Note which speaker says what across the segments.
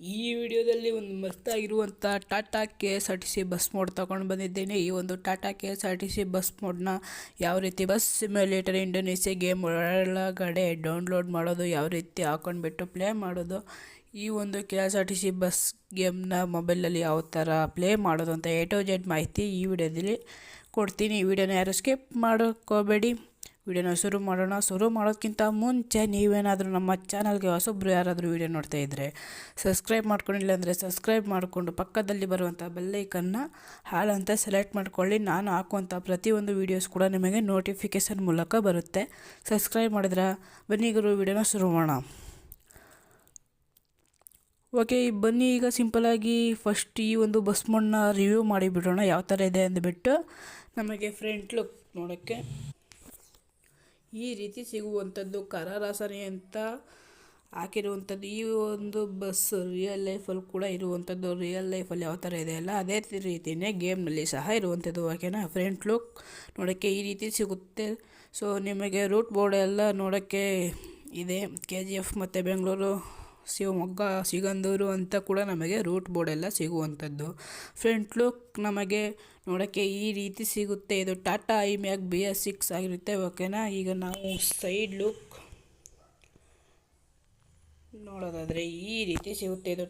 Speaker 1: ಈ ವಿಡಿಯೋದಲ್ಲಿ ಒಂದು ಮಸ್ತಾಗಿರುವಂಥ Tata K S R T C bus mod ತಗೊಂಡು ಬಂದಿದ್ದೇನೆ. ಈ ಒಂದು Tata K S R T C bus ಮೋಡ್ನ ಯಾವ ರೀತಿ ಬಸ್ ಸಿಮ್ಯುಲೇಟರ್ ಇಂಡೋನೇಷ್ಯಾ ಗೇಮ್ ಒಳಗಡೆ ಡೌನ್ಲೋಡ್ ಮಾಡೋದು, ಯಾವ ರೀತಿ ಹಾಕೊಂಡ್ಬಿಟ್ಟು ಪ್ಲೇ ಮಾಡೋದು, ಈ ಒಂದು K S R T C bus ಗೇಮ್ನ ಮೊಬೈಲಲ್ಲಿ ಯಾವ ಥರ ಪ್ಲೇ ಮಾಡೋದು ಅಂತ ಎ ಟು ಜೆಡ್ ಮಾಹಿತಿ ಈ ವಿಡಿಯೋದಲ್ಲಿ ಕೊಡ್ತೀನಿ. ಈ ವಿಡಿಯೋನ ಯಾರು ಸ್ಕಿಪ್ ಮಾಡೋಕ್ಕೋಬೇಡಿ ವಿಡಿಯೋನ ಶುರು ಮಾಡೋಣ. ಶುರು ಮಾಡೋದಕ್ಕಿಂತ ಮುಂಚೆ ನೀವೇನಾದರೂ ನಮ್ಮ ಚಾನಲ್ಗೆ ಹೊಸೊಬ್ಬರು ಯಾರಾದರೂ ವಿಡಿಯೋ ನೋಡ್ತಾ ಇದ್ದರೆ ಸಬ್ಸ್ಕ್ರೈಬ್ ಮಾಡ್ಕೊಂಡಿಲ್ಲ ಅಂದರೆ ಸಬ್ಸ್ಕ್ರೈಬ್ ಮಾಡಿಕೊಂಡು ಪಕ್ಕದಲ್ಲಿ ಬರುವಂಥ ಬೆಲ್ಲೈಕನ್ನು ಹಾಲ್ ಅಂತ ಸೆಲೆಕ್ಟ್ ಮಾಡ್ಕೊಳ್ಳಿ. ನಾನು ಹಾಕುವಂಥ ಪ್ರತಿಯೊಂದು ವೀಡಿಯೋಸ್ ಕೂಡ ನಿಮಗೆ ನೋಟಿಫಿಕೇಷನ್ ಮೂಲಕ ಬರುತ್ತೆ. ಸಬ್ಸ್ಕ್ರೈಬ್ ಮಾಡಿದ್ರೆ? ಬನ್ನಿ ಗುರು, ವಿಡಿಯೋನ ಶುರು ಮಾಡೋಣ. ಓಕೆ ಬನ್ನಿ ಈಗ ಸಿಂಪಲಾಗಿ ಫಸ್ಟ್ ಈ ಒಂದು ಬಸ್ ರಿವ್ಯೂ ರಿವ್ಯೂ ಮಾಡಿಬಿಡೋಣ. ಯಾವ ಥರ ಇದೆ ಅಂದ್ಬಿಟ್ಟು ನಮಗೆ ಫ್ರಂಟ್ ಲುಕ್ ನೋಡೋಕ್ಕೆ. ಈ ರೀತಿ ಸಿಗುವಂಥದ್ದು ಕರರಾಸನೆ ಅಂತ ಹಾಕಿರುವಂಥದ್ದು. ಈ ಒಂದು ಬಸ್ ರಿಯಲ್ ಲೈಫಲ್ಲಿ ಕೂಡ ಇರುವಂಥದ್ದು. ರಿಯಲ್ ಲೈಫಲ್ಲಿ ಯಾವ ಥರ ಇದೆ ಅಲ್ಲ, ಅದೇ ರೀತಿಯೇ ಗೇಮ್ನಲ್ಲಿ ಸಹ ಇರುವಂಥದ್ದು. ಓಕೆನಾ ಫ್ರಂಟ್ ಲುಕ್ ನೋಡೋಕ್ಕೆ ಈ ರೀತಿ ಸಿಗುತ್ತೆ. ಸೊ ನಿಮಗೆ ರೂಟ್ ಬೋರ್ಡ್ ಎಲ್ಲ ನೋಡೋಕ್ಕೆ ಇದೆ. ಕೆ ಜಿ ಎಫ್ ಮತ್ತು ಬೆಂಗಳೂರು ಶಿವಮೊಗ್ಗ ಸಿಗಂದೂರು ಅಂತ ಕೂಡ ನಮಗೆ ರೂಟ್ ಬೋರ್ಡ್ ಎಲ್ಲ ಸಿಗುವಂಥದ್ದು. ಫ್ರಂಟ್ ಲುಕ್ ನಮಗೆ ನೋಡೋಕ್ಕೆ ಈ ರೀತಿ ಸಿಗುತ್ತೆ. ಇದು Tata I Mac B S six ಆಗಿರುತ್ತೆ ಓಕೆನಾ ಈಗ ನಾವು ಸೈಡ್ ಲುಕ್ ನೋಡೋದಾದರೆ ಈ ರೀತಿ ಸಿಗುತ್ತೆ ಇದು.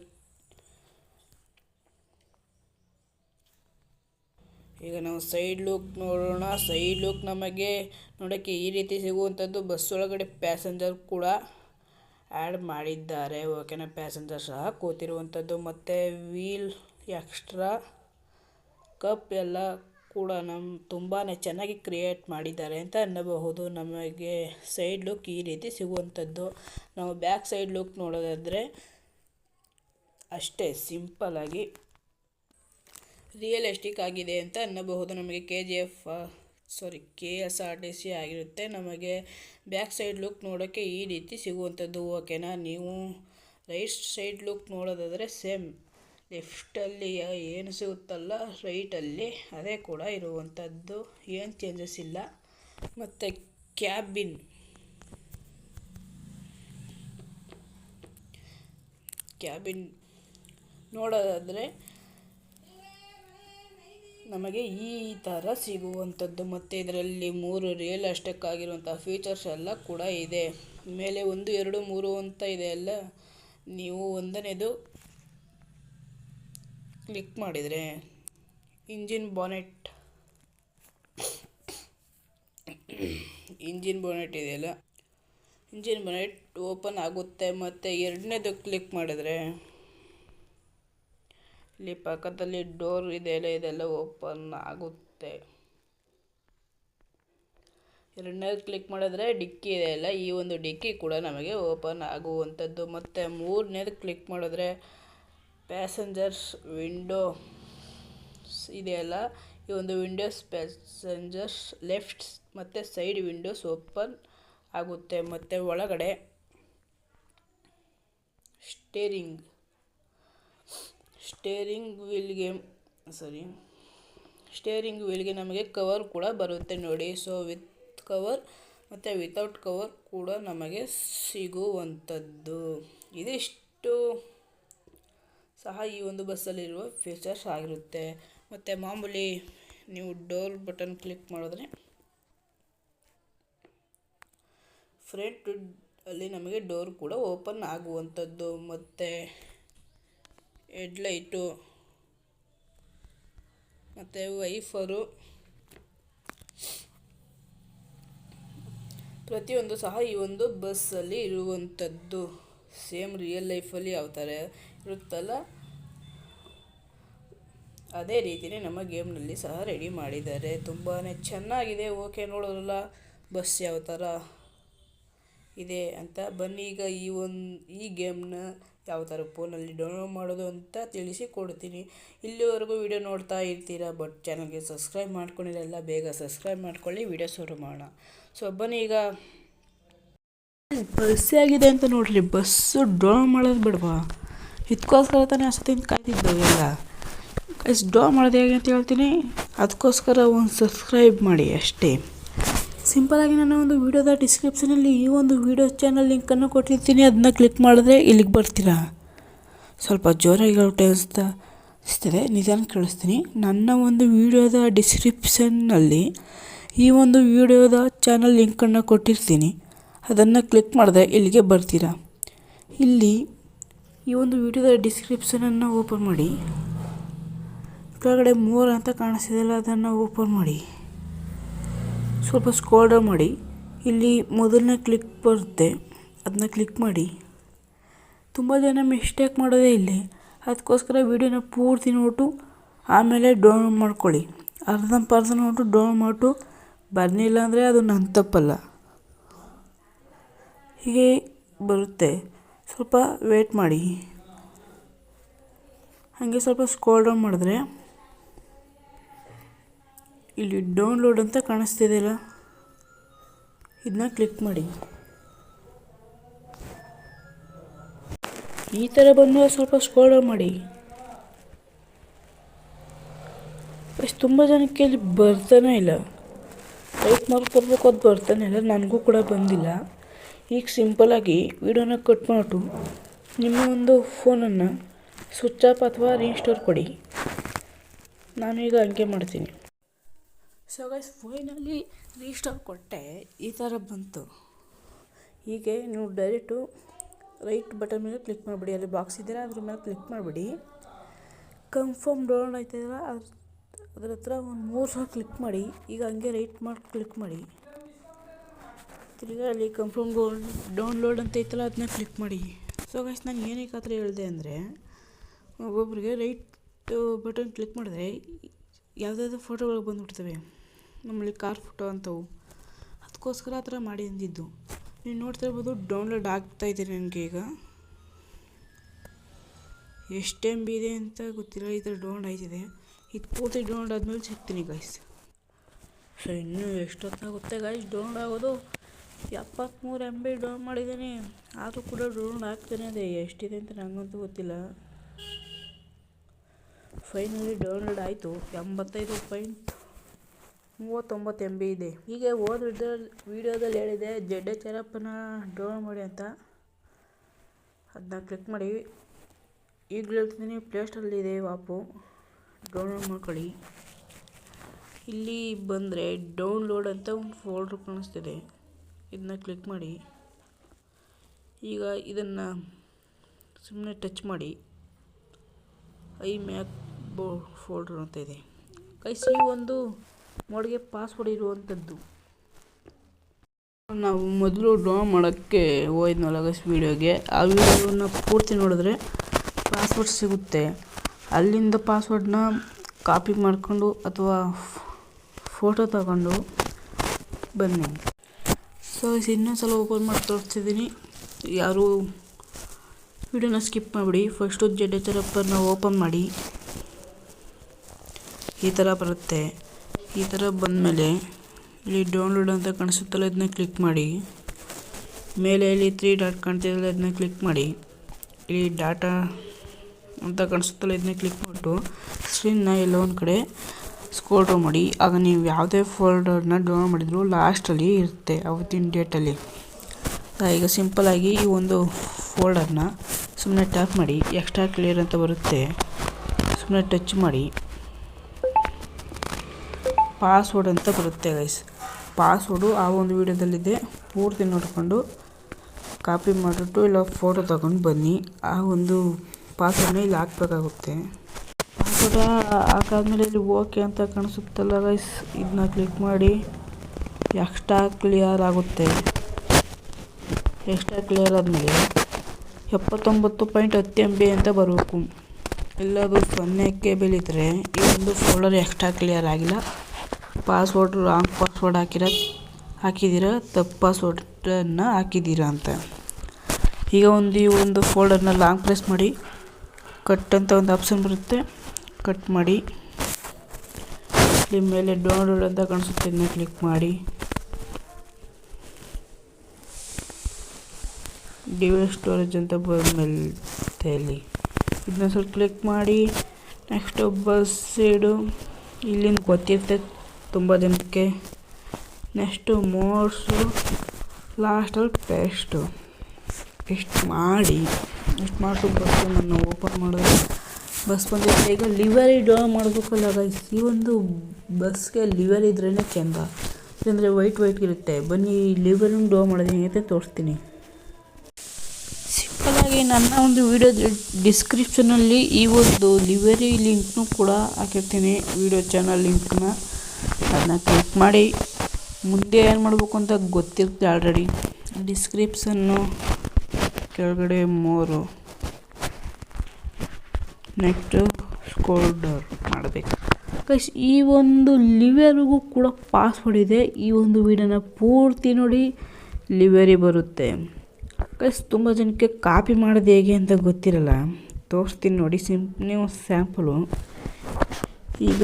Speaker 1: ಈಗ ನಾವು ಸೈಡ್ ಲುಕ್ ನೋಡೋಣ. ಸೈಡ್ ಲುಕ್ ನಮಗೆ ನೋಡೋಕ್ಕೆ ಈ ರೀತಿ ಸಿಗುವಂಥದ್ದು. ಬಸ್ ಒಳಗಡೆ ಪ್ಯಾಸೆಂಜರ್ ಕೂಡ ಆ್ಯಡ್ ಮಾಡಿದ್ದಾರೆ. ಓಕೆನಾ? ಪ್ಯಾಸೆಂಜರ್ ಸಹ ಕೂತಿರುವಂಥದ್ದು. ಮತ್ತು ವೀಲ್ ಎಕ್ಸ್ಟ್ರಾ ಕಪ್ ಎಲ್ಲ ಕೂಡ ನಮ್ಮ ತುಂಬಾ ಚೆನ್ನಾಗಿ ಕ್ರಿಯೇಟ್ ಮಾಡಿದ್ದಾರೆ ಅಂತ ಅನ್ನಬಹುದು. ನಮಗೆ ಸೈಡ್ ಲುಕ್ ಈ ರೀತಿ ಸಿಗುವಂಥದ್ದು. ನಾವು ಬ್ಯಾಕ್ ಸೈಡ್ ಲುಕ್ ನೋಡೋದಾದರೆ ಅಷ್ಟೇ ಸಿಂಪಲಾಗಿ ರಿಯಲಿಸ್ಟಿಕ್ ಆಗಿದೆ ಅಂತ ಅನ್ನಬಹುದು. ನಮಗೆ K G F sorry K S R T C ಆಗಿರುತ್ತೆ. ನಮಗೆ ಬ್ಯಾಕ್ ಸೈಡ್ ಲುಕ್ ನೋಡೋಕ್ಕೆ ಈ ರೀತಿ ಸಿಗುವಂಥದ್ದು. ಓಕೆನಾ? ನೀವು ರೈಟ್ ಸೈಡ್ ಲುಕ್ ನೋಡೋದಾದರೆ ಸೇಮ್ ಲೆಫ್ಟಲ್ಲಿ ಏನು ಸಿಗುತ್ತಲ್ಲ ರೈಟಲ್ಲಿ ಅದೇ ಕೂಡ ಇರುವಂಥದ್ದು. ಏನು ಚೇಂಜಸ್ ಇಲ್ಲ. ಮತ್ತು ಕ್ಯಾಬಿನ್ ಕ್ಯಾಬಿನ್ ನೋಡೋದಾದರೆ ನಮಗೆ ಈ ಥರ ಸಿಗುವಂಥದ್ದು. ಮತ್ತು ಇದರಲ್ಲಿ ಮೂರು ರಿಯಲ್ ಅಷ್ಟಕ್ಕೆ ಆಗಿರುವಂಥ ಫೀಚರ್ಸ್ ಎಲ್ಲ ಕೂಡ ಇದೆ. ಮೇಲೆ ಒಂದು, ಎರಡು, ಮೂರು ಅಂತ ಇದೆ ಅಲ್ಲ? ನೀವು ಒಂದನೇದು ಕ್ಲಿಕ್ ಮಾಡಿದರೆ ಇಂಜಿನ್ ಬಾನೆಟ್ ಇಂಜಿನ್ ಬಾನೆಟ್ ಇದೆಯಲ್ಲ ಇಂಜಿನ್ ಬಾನೆಟ್ ಓಪನ್ ಆಗುತ್ತೆ. ಮತ್ತು ಎರಡನೇದು ಕ್ಲಿಕ್ ಮಾಡಿದರೆ ಇಲ್ಲಿ ಪಕ್ಕದಲ್ಲಿ ಡೋರ್ ಇದೆಯಲ್ಲ, ಇದೆಲ್ಲ ಓಪನ್ ಆಗುತ್ತೆ. ಎರಡನೇ ಕ್ಲಿಕ್ ಮಾಡಿದ್ರೆ ಡಿಕ್ಕಿ ಇದೆಯಲ್ಲ ಈ ಒಂದು ಡಿಕ್ಕಿ ಕೂಡ ನಮಗೆ ಓಪನ್ ಆಗುವಂಥದ್ದು. ಮತ್ತು ಮೂರನೇದು ಕ್ಲಿಕ್ ಮಾಡಿದ್ರೆ ಪ್ಯಾಸೆಂಜರ್ಸ್ ವಿಂಡೋ ಇದೆಯಲ್ಲ ಈ ಒಂದು ವಿಂಡೋಸ್ ಪ್ಯಾಸೆಂಜರ್ಸ್ ಲೆಫ್ಟ್ ಮತ್ತು ಸೈಡ್ ವಿಂಡೋಸ್ ಓಪನ್ ಆಗುತ್ತೆ. ಮತ್ತು ಒಳಗಡೆ ಸ್ಟೇರಿಂಗ್ ಸ್ಟೇರಿಂಗ್ ವೀಲ್ಗೆ ಸಾರಿ ಸ್ಟೇರಿಂಗ್ ವೀಲ್ಗೆ ನಮಗೆ ಕವರ್ ಕೂಡ ಬರುತ್ತೆ ನೋಡಿ. ಸೊ ವಿತ್ ಕವರ್ ಮತ್ತು ವಿತೌಟ್ ಕವರ್ ಕೂಡ ನಮಗೆ ಸಿಗುವಂಥದ್ದು. ಇದಿಷ್ಟು ಸಹ ಈ ಒಂದು ಬಸ್ಸಲ್ಲಿರುವ ಫೀಚರ್ಸ್ ಆಗಿರುತ್ತೆ. ಮತ್ತು ಮಾಮೂಲಿ ನೀವು ಡೋರ್ ಬಟನ್ ಕ್ಲಿಕ್ ಮಾಡಿದ್ರೆ ಫ್ರಂಟ್ ಅಲ್ಲಿ ನಮಗೆ ಡೋರ್ ಕೂಡ ಓಪನ್ ಆಗುವಂಥದ್ದು. ಮತ್ತು ಹೆಡ್ಲೈಟು, ಮತ್ತು ವೈಫರು, ಪ್ರತಿಯೊಂದು ಸಹ ಈ ಒಂದು ಬಸ್ಸಲ್ಲಿ ಇರುವಂಥದ್ದು. ಸೇಮ್ ರಿಯಲ್ ಲೈಫಲ್ಲಿ ಯಾವ ಥರ ಇರುತ್ತಲ್ಲ, ಅದೇ ರೀತಿಯೇ ನಮ್ಮ ಗೇಮ್ನಲ್ಲಿ ಸಹ ರೆಡಿ ಮಾಡಿದ್ದಾರೆ. ತುಂಬಾ ಚೆನ್ನಾಗಿದೆ. ಓಕೆ, ನೋಡೋರಲ್ಲ, ಬಸ್ ಯಾವ ಥರ ಇದೆ ಅಂತ. ಬನ್ನಿ, ಈಗ ಈ ಒಂದು, ಈ ಗೇಮ್ನ ಯಾವ ಥರ ಫೋನಲ್ಲಿ ಡೌನ್ಲೋಡ್ ಮಾಡೋದು ಅಂತ ತಿಳಿಸಿ ಕೊಡ್ತೀನಿ. ಇಲ್ಲಿವರೆಗೂ ವಿಡಿಯೋ ನೋಡ್ತಾ ಇರ್ತೀರಾ ಬಟ್ ಚಾನಲ್ಗೆ ಸಬ್ಸ್ಕ್ರೈಬ್ ಮಾಡ್ಕೊಂಡಿರಲ್ಲ ಬೇಗ ಸಬ್ಸ್ಕ್ರೈಬ್ ಮಾಡ್ಕೊಳ್ಳಿ ವಿಡಿಯೋ ಶುರು ಮಾಡೋಣ. ಸೊ ಬನ್ನಿ, ಈಗ. ಬಸ್ಸೇ ಆಗಿದೆ ಅಂತ ನೋಡ್ರಿ ಬಸ್ಸು ಡೌನ್ ಮಾಡೋದು ಬಿಡ್ವಾ? ಇದಕ್ಕೋಸ್ಕರ ತಾನೇ ಅಷ್ಟೊತ್ತಿಂದ ಕಾಯ್ತಿದ್ದವು ಎಲ್ಲ. ಎಷ್ಟು ಡೌನ್ ಮಾಡೋದು ಹೇಗೆ ಅಂತ ಹೇಳ್ತೀನಿ, ಅದಕ್ಕೋಸ್ಕರ ಒಂದು ಸಬ್ಸ್ಕ್ರೈಬ್ ಮಾಡಿ ಅಷ್ಟೇ. ಸಿಂಪಲಾಗಿ ನಾನು ಒಂದು ವೀಡಿಯೋದ ಡಿಸ್ಕ್ರಿಪ್ಷನಲ್ಲಿ ಈ ಒಂದು ವೀಡಿಯೋ ಚಾನಲ್ ಲಿಂಕನ್ನು ಕೊಟ್ಟಿರ್ತೀನಿ. ಅದನ್ನ ಕ್ಲಿಕ್ ಮಾಡಿದ್ರೆ ಇಲ್ಲಿಗೆ ಬರ್ತೀರಾ? ಸ್ವಲ್ಪ ಜೋರಾಗಿ ಅನಿಸ್ತಾ ಅನಿಸ್ತದೆ ನಿಜಾನ ಕೇಳಿಸ್ತೀನಿ. ನನ್ನ ಒಂದು ವಿಡಿಯೋದ ಡಿಸ್ಕ್ರಿಪ್ಷನ್ನಲ್ಲಿ ಈ ಒಂದು ವಿಡಿಯೋದ ಚಾನಲ್ ಲಿಂಕನ್ನು ಕೊಟ್ಟಿರ್ತೀನಿ. ಅದನ್ನು ಕ್ಲಿಕ್ ಮಾಡಿದ್ರೆ ಇಲ್ಲಿಗೆ ಬರ್ತೀರಾ? ಇಲ್ಲಿ ಈ ಒಂದು ವಿಡಿಯೋದ ಡಿಸ್ಕ್ರಿಪ್ಷನನ್ನು ಓಪನ್ ಮಾಡಿ. ಕೆಳಗಡೆ ಮೂರು ಅಂತ ಕಾಣಿಸ್ತಿದೆಯಲ್ಲ, ಅದನ್ನು ಓಪನ್ ಮಾಡಿ. ಸ್ವಲ್ಪ ಸ್ಕ್ರೋಲ್ ಡೌನ್ ಮಾಡಿ. ಇಲ್ಲಿ ಮೊದಲನೇ ಕ್ಲಿಕ್ ಬರುತ್ತೆ. ಅದನ್ನ ಕ್ಲಿಕ್ ಮಾಡಿ. ತುಂಬ ಜನ ಮಿಸ್ಟೇಕ್ ಮಾಡೋದೇ ಇಲ್ಲಿ ಅದಕ್ಕೋಸ್ಕರ ವೀಡಿಯೋನ ಪೂರ್ತಿ ನೋಟು ಆಮೇಲೆ ಡೌನ್ಲೋಡ್ ಮಾಡ್ಕೊಳ್ಳಿ. ಅರ್ಧ ಪರ್ಧ ನೋಟು ಡೌನ್ಲೋಡ್ ಮಾಡಿಟ್ಟು ಬರಲಿಲ್ಲ ಅಂದರೆ ಅದು ನನ್ನ ತಪ್ಪಲ್ಲ. ಹೀಗೆ ಬರುತ್ತೆ. ಸ್ವಲ್ಪ ವೇಟ್ ಮಾಡಿ. ಹಾಗೆ ಸ್ವಲ್ಪ ಸ್ಕ್ರೋಲ್ ಡೌನ್ ಮಾಡಿದ್ರೆ ಇಲ್ಲಿ ಡೌನ್ಲೋಡ್ ಅಂತ ಕಾಣಿಸ್ತಿದೆಯಲ್ಲ ಇದನ್ನ ಕ್ಲಿಕ್ ಮಾಡಿ. ಈ ಥರ ಬಂದು ಸ್ವಲ್ಪ ಸ್ಕ್ರೋಲ್ ಮಾಡಿ. ಅಷ್ಟು ತುಂಬ ಜನಕ್ಕೆ ಇಲ್ಲಿ ಬರ್ತಾನೆ ಇಲ್ಲ. ಟೈಪ್ ಮಾರ್ಕ್ ಬರಬೇಕು, ಅದು ಬರ್ತಾನೆ ಇಲ್ಲ. ನನಗೂ ಕೂಡ ಬಂದಿಲ್ಲ. ಈಗ ಸಿಂಪಲಾಗಿ ವಿಡಿಯೋನ ಕಟ್ ಮಾಡಿಬಿಟ್ಟು ನಿಮ್ಮ ಒಂದು ಫೋನನ್ನು ಸ್ವಿಚ್ ಆಫ್ ಅಥವಾ ರೀಸ್ಟೋರ್ ಕೊಡಿ. ಈಗ ಹಂಗೆ ಮಾಡ್ತೀನಿ. ಸೊ ಗೈಸ್ ಫೈನಲಿ ರೀಸ್ಟೋರ್ ಕೊಟ್ಟೆ ಈ ಥರ ಬಂತು. ಹೀಗೆ ನೀವು ಡೈರೆಕ್ಟು ರೈಟ್ ಬಟನ್ ಮೇಲೆ ಕ್ಲಿಕ್ ಮಾಡಿಬಿಡಿ. ಅಲ್ಲಿ ಬಾಕ್ಸ್ ಇದ್ದೀರಾ, ಅದ್ರ ಮೇಲೆ ಕ್ಲಿಕ್ ಮಾಡಿಬಿಡಿ. ಕನ್ಫರ್ಮ್ ಡೌನ್ಲೋಡ್ ಆಯ್ತದಲ್ಲ ಅದ್ರ ಅದ್ರ ಹತ್ರ ಒಂದು ಮೂರು ಸಲ ಕ್ಲಿಕ್ ಮಾಡಿ. ಈಗ ಹಂಗೆ ರೈಟ್ ಮಾಡಿ ಕ್ಲಿಕ್ ಮಾಡಿ. ತಿರ್ಗಾ ಅಲ್ಲಿ ಕನ್ಫರ್ಮ್ ಡೌನ್ ಡೌನ್ಲೋಡ್ ಅಂತ ಐತಲ್ಲ ಅದನ್ನ ಕ್ಲಿಕ್ ಮಾಡಿ. ಸೊ ಗೈಸ್ ನಾನು ಏನಕ್ಕೆ ಆ ಹೇಳಿದೆ ಅಂದರೆ ಒಬ್ಬೊಬ್ಬರಿಗೆ ರೈಟ್ ಬಟನ್ ಕ್ಲಿಕ್ ಮಾಡಿದ್ರೆ, ಯಾವುದಾದ್ರು ಫೋಟೋಗಳು ಬಂದುಬಿಡ್ತವೆ. ನಮ್ಮಲ್ಲಿ ಕಾರ್ ಫೋಟೋ ಅಂತವು ಅದಕ್ಕೋಸ್ಕರ ಆ ಥರ ಮಾಡಿ ಅಂದಿದ್ದು. ನೀವು ನೋಡ್ತಾ ಇರ್ಬೋದು ಡೌನ್ಲೋಡ್ ಆಗ್ತಾಯಿದೆ ನನಗೆ ಈಗ. ಎಷ್ಟು ಎಂ ಬಿ ಇದೆ ಅಂತ ಗೊತ್ತಿಲ್ಲ, ಈ ಥರ ಡೌನ್ಲೋಡ್ ಆಯ್ತಿದೆ. ಇದು ಪೂರ್ತಿ ಡೌನ್ಲೋಡ್ ಆದಮೇಲೆ ಸಿಗ್ತೀನಿ ಗಾಯ್ಸ್ ಸೊ ಇನ್ನೂ ಎಷ್ಟೊತ್ತಾಗುತ್ತೆ ಗಾಯ್ಸ್ ಡೌನ್ಲೋಡ್ ಆಗೋದು ಎಪ್ಪತ್ತ್ಮೂರು ಎಂ ಬಿ ಡೌನ್ ಮಾಡಿದ್ದೀನಿ. ಆದರೂ ಕೂಡ ಡೌನ್ಲೋಡ್ ಆಗ್ತಾನೆ ಅದೇ ಎಷ್ಟಿದೆ ಅಂತ ನನಗಂತೂ ಗೊತ್ತಿಲ್ಲ. ಫೈನಲಿ ಡೌನ್ಲೋಡ್ ಆಯಿತು. ಎಂಬತ್ತೈದು ಪಾಯಿಂಟ್ ಮೂವತ್ತೊಂಬತ್ತು ಎಂ ಬಿ ಇದೆ. ಹೀಗೆ ಹೋದ ವಿಡಿಯೋದಲ್ಲಿ ಹೇಳಿದೆ ಜಡ್ಡೆ ಚರಪ್ಪನ ಡೌನ್ಲೋಡ್ ಮಾಡಿ ಅಂತ. ಅದನ್ನ ಕ್ಲಿಕ್ ಮಾಡಿ. ಈಗಲೂ ಹೇಳ್ತೀನಿ ಇದೆ ವಾಪು. ಡೌನ್ಲೋಡ್ ಮಾಡ್ಕೊಳ್ಳಿ. ಇಲ್ಲಿ ಬಂದರೆ ಡೌನ್ಲೋಡ್ ಅಂತ ಒಂದು ಫೋಲ್ಡ್ರ್ ಕಾಣಿಸ್ತಿದೆ. ಇದನ್ನ ಕ್ಲಿಕ್ ಮಾಡಿ. ಈಗ ಇದನ್ನು ಸುಮ್ಮನೆ ಟಚ್ ಮಾಡಿ. ಐ ಮ್ಯಾಕ್ ಬೋ ಫೋಲ್ಡ್ರ್ ಅಂತ ಇದೆ. ಕೈಸಿ ಒಂದು ಮೋಡ್ಗೆ ಪಾಸ್ವರ್ಡ್ ಇರುವಂಥದ್ದು ನಾವು ಮೊದಲು ಡ್ರಾ ಮಾಡೋಕ್ಕೆ ಹೋಗಿದ್ನಲ್ಲ ಗೈಸ್ ವೀಡಿಯೋಗೆ ಆ ವೀಡಿಯೋನ ಪೂರ್ತಿ ನೋಡಿದ್ರೆ ಪಾಸ್ವರ್ಡ್ ಸಿಗುತ್ತೆ. ಅಲ್ಲಿಂದ ಪಾಸ್ವರ್ಡ್ನ ಕಾಪಿ ಮಾಡಿಕೊಂಡು ಅಥವಾ ಫೋಟೋ ತಗೊಂಡು ಬನ್ನಿ. ಸೊ ಇನ್ನೊಂದು ಸಲ ಓಪನ್ ಮಾಡಿ ತೋರಿಸ್ತಿದ್ದೀನಿ. ಯಾರು ವಿಡಿಯೋನ ಸ್ಕಿಪ್ ಮಾಡಿಬಿಡಿ. ಫಸ್ಟು ಜಡ್ ಎಚ್ ಓಪನ್ ಮಾಡಿ. ಈ ಥರ ಬರುತ್ತೆ. ಈ ಥರ ಬಂದಮೇಲೆ ಇಲ್ಲಿ ಡೌನ್ಲೋಡ್ ಅಂತ ಕಾಣಿಸುತ್ತಲ್ಲ, ಇದನ್ನ ಕ್ಲಿಕ್ ಮಾಡಿ. ಮೇಲೆ ಇಲ್ಲಿ ತ್ರೀ ಡಾಟ್ ಕಾಣ್ತಿದ್ದಲ್ಲ ಇದನ್ನ ಕ್ಲಿಕ್ ಮಾಡಿ. ಇಲ್ಲಿ ಡಾಟಾ ಅಂತ ಕಾಣಿಸುತ್ತಲ್ಲ, ಇದನ್ನ ಕ್ಲಿಕ್ ಮಾಡಿಬಿಟ್ಟು ಸ್ಕ್ರೀನ್ನ ಎಲ್ಲೋ ಒಂದು ಕಡೆ ಸ್ಕ್ರೋಲ್ ಮಾಡಿ. ಆಗ ನೀವು ಯಾವುದೇ ಫೋಲ್ಡರ್ನ ಡೌನ್ಲೋಡ್ ಮಾಡಿದ್ರು ಲಾಸ್ಟಲ್ಲಿ ಇರುತ್ತೆ ಅವತ್ತಿನ ಡೇಟಲ್ಲಿ ಈಗ ಸಿಂಪಲಾಗಿ ಈ ಒಂದು ಫೋಲ್ಡರ್ನ ಸುಮ್ಮನೆ ಟ್ಯಾಪ್ ಮಾಡಿ ಎಕ್ಸ್ಟ್ರಾ ಕ್ಲಿಯರ್ ಅಂತ ಬರುತ್ತೆ. ಸುಮ್ಮನೆ ಟಚ್ ಮಾಡಿ. ಪಾಸ್ವರ್ಡ್ ಅಂತ ಬರುತ್ತೆ ಗೈಸ್ ಪಾಸ್ವರ್ಡು ಆ ಒಂದು ವೀಡಿಯೋದಲ್ಲಿದೆ. ಪೂರ್ತಿ ನೋಡಿಕೊಂಡು ಕಾಪಿ ಮಾಡಿಬಿಟ್ಟು ಇಲ್ಲ ಫೋಟೋ ತಗೊಂಡು ಬನ್ನಿ. ಆ ಒಂದು ಪಾಸ್ವರ್ಡ್ನ ಇಲ್ಲಿ ಹಾಕ್ಬೇಕಾಗುತ್ತೆ. ಪಾಸ್ವರ್ಡ್ ಹಾಕಾದ್ಮೇಲೆ ಇಲ್ಲಿ ಓಕೆ ಅಂತ ಕಾಣಿಸುತ್ತಲ್ಲ ಗೈಸ್ ಇದನ್ನ ಕ್ಲಿಕ್ ಮಾಡಿ ಎಕ್ಸ್ಟ್ರಾ ಕ್ಲಿಯರ್ ಆಗುತ್ತೆ. ಎಕ್ಸ್ಟ್ರಾ ಕ್ಲಿಯರ್ ಆದಮೇಲೆ ಎಪ್ಪತ್ತೊಂಬತ್ತು ಪಾಯಿಂಟ್ ಹತ್ತು ಎಂ ಬಿ ಅಂತ ಬರಬೇಕು. ಎಲ್ಲದು ಸೊನ್ನೆ ಕೇಬಲ್ ಇದ್ದರೆ ಈ ಒಂದು ಫೋಲ್ಡರ್ ಎಕ್ಸ್ಟ್ರಾ ಕ್ಲಿಯರ್ ಆಗಿಲ್ಲ. ಪಾಸ್ವರ್ಡ್ ರಾಂಗ್ ಪಾಸ್ವರ್ಡ್ ಹಾಕಿರ ಹಾಕಿದ್ದೀರಾ ತಪ್ಪು ಪಾಸ್ವರ್ಡನ್ನು ಹಾಕಿದ್ದೀರಾ ಅಂತ. ಈಗ ಒಂದು, ಈ ಒಂದು ಫೋಲ್ಡರ್ನ ಲಾಂಗ್ ಪ್ರೆಸ್ ಮಾಡಿ ಕಟ್ ಅಂತ ಒಂದು ಆಪ್ಷನ್ ಬರುತ್ತೆ. ಕಟ್ ಮಾಡಿ, ನಿಮ್ಮ ಮೇಲೆ ಡೌನ್ಲೋಡ್ ಅಂತ ಕಾಣಿಸುತ್ತೆ. ಇದನ್ನ ಕ್ಲಿಕ್ ಮಾಡಿ. ಡಿವೈಸ್ ಸ್ಟೋರೇಜ್ ಅಂತ ಬಂದಮೇಲೆ ಇಲ್ಲಿ ಇದನ್ನ ಸ್ವಲ್ಪ ಕ್ಲಿಕ್ ಮಾಡಿ. ನೆಕ್ಸ್ಟ್ ಬಸ್ ಸೈಡು ಇಲ್ಲಿಂದ ಗೊತ್ತಿರುತ್ತೆ ತುಂಬ ಜನಕ್ಕೆ ನೆಕ್ಸ್ಟು ಮೋರ್ಸು ಲಾಸ್ಟಲ್ಲಿ ಪೇಸ್ಟು. ಇಷ್ಟು ಮಾಡಿ. ಇಷ್ಟು ಮಾಡಿದ್ರು ಬಸ್ಸು ನಾನು ಓಪನ್ ಮಾಡಿದ್ರೆ ಬಸ್ ಬಂದಿದೆ ಈಗ ಲಿವರಿ ಡ್ರಾ ಮಾಡಬೇಕಲ್ಲ ಗೈಸ್ ಈ ಒಂದು ಬಸ್ಗೆ ಲಿವರ್ ಇದ್ರೇ ಚೆಂದ ಯಾಕಂದರೆ ವೈಟ್ ವೈಟ್ ಇರುತ್ತೆ. ಬನ್ನಿ ಲಿವರನ್ನು ಡ್ರಾ ಮಾಡೋದು ಹೆಂಗೆ ತೋರಿಸ್ತೀನಿ. ಸಿಂಪಲಾಗಿ ನನ್ನ ಒಂದು ವಿಡಿಯೋ ಡಿಸ್ಕ್ರಿಪ್ಷನಲ್ಲಿ ಈ ಒಂದು ಲಿವರಿ ಲಿಂಕ್ನು ಕೂಡ ಹಾಕಿರ್ತೀನಿ. ವಿಡಿಯೋ ಚಾನಲ್ ಲಿಂಕ್ನ. ಅದನ್ನ ಕ್ಲಿಕ್ ಮಾಡಿ ಮುಂದೆ ಏನು ಮಾಡಬೇಕು ಅಂತ ಗೊತ್ತಿರುತ್ತೆ ಆಲ್ರೆಡಿ ಡಿಸ್ಕ್ರಿಪ್ಷನ್ನು ಕೆಳಗಡೆ ಮೂರು. ನೆಕ್ಸ್ಟು ಸ್ಕೋಲ್ಡರ್ ಮಾಡಬೇಕು. ಕೈಸ್ ಈ ಒಂದು ಲಿವೆರ್ಗೂ ಕೂಡ ಪಾಸ್ವರ್ಡ್ ಇದೆ. ಈ ಒಂದು ವಿಡಿಯೋನ ಪೂರ್ತಿ ನೋಡಿ ಲಿವೆರಿ ಬರುತ್ತೆ. ಕೈಸ್ ತುಂಬ ಜನಕ್ಕೆ ಕಾಪಿ ಮಾಡೋದು ಹೇಗೆ ಅಂತ ಗೊತ್ತಿರಲ್ಲ. ತೋರಿಸ್ತೀನಿ ನೋಡಿ ಸಿಂಪ್ ನೀವು ಸ್ಯಾಂಪಲು ಈಗ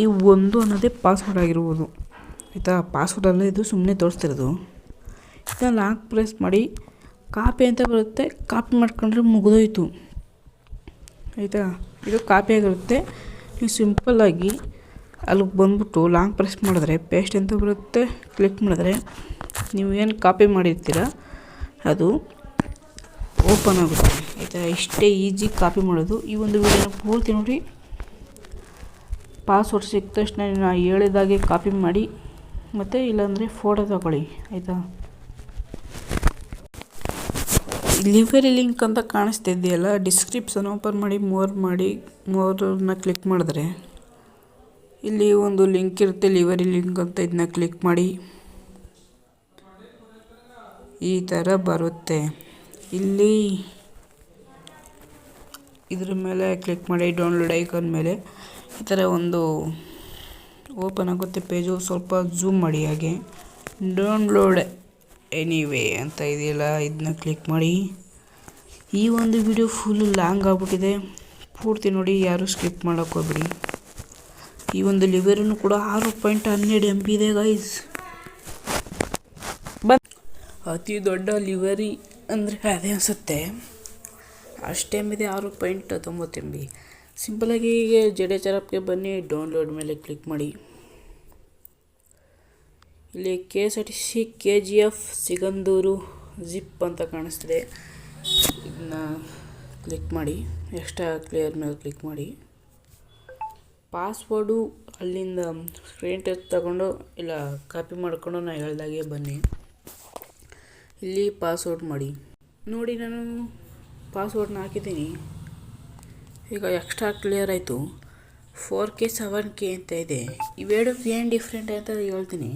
Speaker 1: ಈ ಒಂದು ಅನ್ನೋದೇ ಪಾಸ್ವರ್ಡ್ ಆಗಿರ್ಬೋದು. ಆಯಿತಾ? ಪಾಸ್ವರ್ಡ್ ಅಲ್ಲ ಇದು ಸುಮ್ಮನೆ ತೋರಿಸ್ತಿರೋದು. ಇದನ್ನ ಲಾಕ್ ಪ್ರೆಸ್ ಮಾಡಿ ಕಾಪಿ ಅಂತ ಬರುತ್ತೆ. ಕಾಪಿ ಮಾಡ್ಕೊಂಡ್ರೆ ಮುಗಿದೋಯ್ತು. ಆಯಿತಾ? ಇದು ಕಾಪಿ ಆಗಿರುತ್ತೆ. ನೀವು ಸಿಂಪಲ್ಲಾಗಿ ಅಲ್ಲಿಗೆ ಬಂದ್ಬಿಟ್ಟು ಲಾಂಗ್ ಪ್ರೆಸ್ ಮಾಡಿದ್ರೆ ಪೇಸ್ಟ್ ಅಂತ ಬರುತ್ತೆ. ಕ್ಲಿಕ್ ಮಾಡಿದ್ರೆ ನೀವು ಏನು ಕಾಪಿ ಮಾಡಿರ್ತೀರ, ಅದು ಓಪನ್ ಆಗುತ್ತೆ. ಆಯಿತಾ? ಇಷ್ಟೇ ಈಜಿ ಕಾಪಿ ಮಾಡೋದು. ಈ ಒಂದು ವಿಡಿಯೋನ ಪೂರ್ತಿ ನೋಡಿ. ಪಾಸ್ವರ್ಡ್ ಸಿಕ್ಕ ತಕ್ಷಣ ನಾನು ಹೇಳಿದಾಗೆ ಕಾಪಿ ಮಾಡಿ, ಮತ್ತು ಇಲ್ಲಾಂದರೆ ಫೋಟೋ ತಗೊಳ್ಳಿ, ಆಯಿತಾ? ಲಿವರಿ ಲಿಂಕ್ ಅಂತ ಕಾಣಿಸ್ತಿದೆಯಲ್ಲ ಡಿಸ್ಕ್ರಿಪ್ಷನ್ ಓಪನ್ ಮಾಡಿ ಮೋರ್ ಮಾಡಿ ಮೋರನ್ನ ಕ್ಲಿಕ್ ಮಾಡಿದ್ರೆ. ಇಲ್ಲಿ ಒಂದು ಲಿಂಕ್ ಇರುತ್ತೆ ಲಿವರಿ ಲಿಂಕ್ ಅಂತ ಇದನ್ನ ಕ್ಲಿಕ್ ಮಾಡಿ. ಈ ಥರ ಬರುತ್ತೆ. ಇಲ್ಲಿ ಇದ್ರ ಮೇಲೆ ಕ್ಲಿಕ್ ಮಾಡಿ ಡೌನ್ಲೋಡ್ ಐಕಾನ್ ಮೇಲೆ. ಈ ಥರ ಒಂದು ಓಪನ್ ಆಗುತ್ತೆ ಪೇಜು ಸ್ವಲ್ಪ ಝೂಮ್ ಮಾಡಿ ಹಾಗೆ. ಡೌನ್ಲೋಡ್ ಎನಿವೇ ಅಂತ ಇದೆಯಲ್ಲ ಇದನ್ನ ಕ್ಲಿಕ್ ಮಾಡಿ. ಈ ಒಂದು ವಿಡಿಯೋ ಫುಲ್ ಲಾಂಗ್ ಆಗ್ಬಿಟ್ಟಿದೆ. ಪೂರ್ತಿ ನೋಡಿ, ಯಾರು ಸ್ಕಿಪ್ ಮಾಡೋಕ್ಕೆ ಹೋಗ್ಬಿಡಿ. ಈ ಒಂದು ಲಿವರಿನೂ ಕೂಡ ಆರು ಪಾಯಿಂಟ್ ಹನ್ನೆರಡು ಎಂ ಪಿ ಇದೆ ಗೈಸ್ ಬಂದು ಅತಿ ದೊಡ್ಡ ಲಿವರಿ ಅಂದರೆ ಅದೇ ಅನಿಸುತ್ತೆ. ಅಷ್ಟು ಎಂ ಇದೆ, ಆರು ಪಾಯಿಂಟ್ ತೊಂಬತ್ತು ಎಂ ಬಿ ಸಿಂಪಲಾಗಿ ಈಗ ಜಡೇಜರ್ ಚರಪ್ಗೆ ಬನ್ನಿ ಡೌನ್ಲೋಡ್ ಮೇಲೆ ಕ್ಲಿಕ್ ಮಾಡಿ. ಇಲ್ಲಿ K S R T C K G F Sigandur zip ಅಂತ ಕಾಣಿಸ್ತಿದೆ. ಇದನ್ನ ಕ್ಲಿಕ್ ಮಾಡಿ ಎಕ್ಸ್ಟ್ರಾ ಕ್ಲಿಯರ್ ಮೇಲೆ ಕ್ಲಿಕ್ ಮಾಡಿ. ಪಾಸ್ವರ್ಡು ಅಲ್ಲಿಂದ ಸ್ಕ್ರೀನ್ ಟಚ್ ತಗೊಂಡು, ಇಲ್ಲ ಕಾಪಿ ಮಾಡಿಕೊಂಡು ನಾನು ಹೇಳ್ದಾಗೆ ಬನ್ನಿ. ಇಲ್ಲಿ ಪಾಸ್ವರ್ಡ್ ಮಾಡಿ. ನೋಡಿ ನಾನು ಪಾಸ್ವರ್ಡ್ನ ಹಾಕಿದ್ದೀನಿ. ಈಗ ಎಕ್ಸ್ಟ್ರಾ ಕ್ಲಿಯರ್ ಆಯಿತು. ಫೋರ್ ಕೆ ಸೆವೆನ್ ಕೆ ಅಂತ ಇದೆ. ಇವೆರಡು ಏನು ಡಿಫ್ರೆಂಟ್ ಅಂತ ಹೇಳ್ತೀನಿ.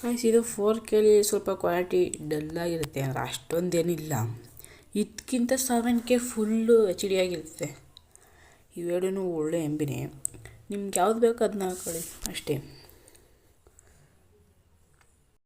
Speaker 1: ಗೈಸ್ ಇದು ಫೋರ್ ಕೆಲಿ ಸ್ವಲ್ಪ ಕ್ವಾಲಿಟಿ ಡಲ್ಲಾಗಿರುತ್ತೆ ಅಂದರೆ ಅಷ್ಟೊಂದೇನಿಲ್ಲ ಇದಕ್ಕಿಂತ seven K full H D ಆಗಿರುತ್ತೆ. ಇವೆರಡೂ ಒಳ್ಳೆ ಎಂಬಿನೇ ನಿಮ್ಗೆ ಯಾವ್ದು ಬೇಕು ಅದನ್ನ ಹಾಕೊಳ್ಳಿ. ಅಷ್ಟೇ.